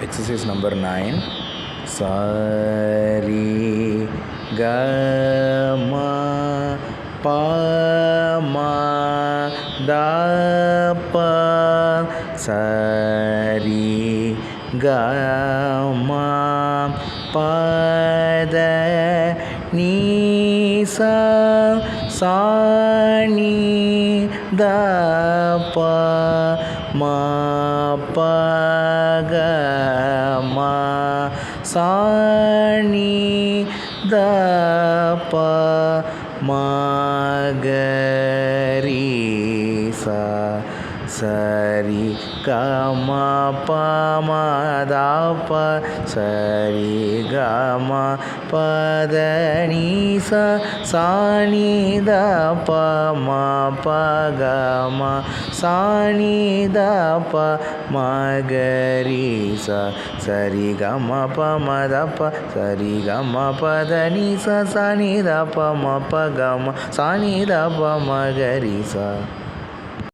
exercise number 9 sari ga ma pa ma da pa sari ga ma pa da ni sa sa ni da pa ma pa சாணி த ப மாகரி சா சரி comma ம ப சரி comma ம சாணி த நீ பகமா சாணி நீ த ப ம ச சரி கமா ம ப சரி கமா ம சாணி த நீ பகமா சாணி நீ த ப ம சா.